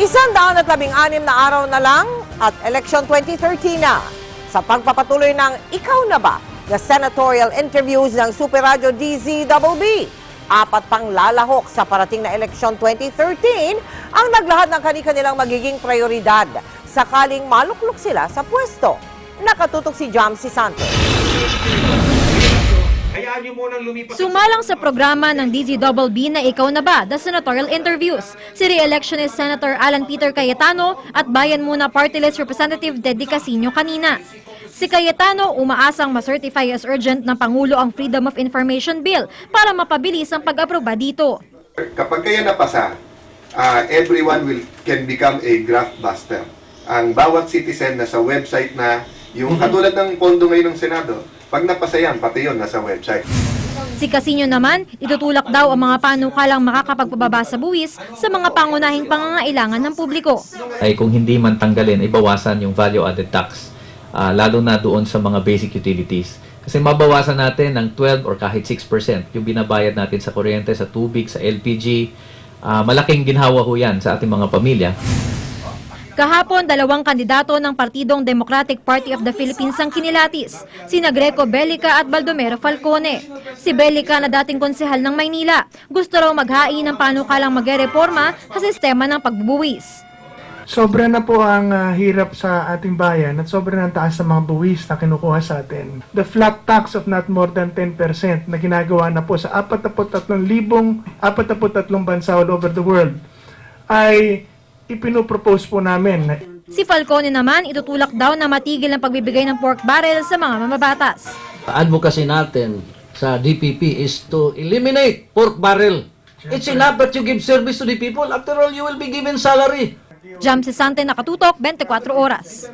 Isang at labing anim na araw na lang at election 2013 na. Sa pagpapatuloy ng Ikaw na ba? The senatorial interviews ng Super Radio DZBB. Apat pang lalahok sa parating na election 2013 ang naglahad ng kani-kanilang magiging prioridad sakaling maluklok sila sa pwesto. Nakatutok si Jamsi Santos. Hayaan niyo munang lumipas. Sumalang sa programa ng DZBB na Ikaw na ba, the senatorial interviews. Si re-electionist Senator Alan Peter Cayetano at Bayan Muna Party List Representative Ted Casino kanina. Si Cayetano umaasang ma-certify as urgent ng Pangulo ang Freedom of Information Bill para mapabilis ang pag-aproba dito. Kapag kaya napasa, ah, everyone will can become a graft buster. Ang bawat citizen na sa website na, yung katulad ng pondo ngayon ng Senado, pag napasa yan, pati yun nasa website. Si Casino naman, itutulak daw ang mga panukalang makakapagpababa sa buwis sa mga pangunahing pangangailangan ng publiko. ay kung hindi man tanggalin, ay bawasan yung value added tax. ah, lalo na doon sa mga basic utilities. Kasi mabawasan natin ng 12 or kahit 6% yung binabayad natin sa kuryente, sa tubig, sa LPG. Ah, malaking ginhawa ho yan sa ating mga pamilya. Kahapon, dalawang kandidato ng Partidong Democratic Party of the Philippines ang kinilatis, sina Greco Belica at Baldomero Falcone. Si Belica na dating konsehal ng Maynila, gusto raw maghain ng panukalang magreforma sa sistema ng pagbubuwis. Sobra na po ang ah, hirap sa ating bayan at sobra na ang taas sa mga buwis na kinukuha sa atin. The flat tax of not more than 10% na ginagawa na po sa 43,000 43 bansa all over the world ay ipinopropose po namin na Si Falcone naman, itutulak daw na matigil ang pagbibigay ng pork barrel sa mga mamabatas. advocacy natin sa DPP is to eliminate pork barrel. It's enough that you give service to the people. After all, you will be given salary. Jam si Sante nakatutok, 24 oras.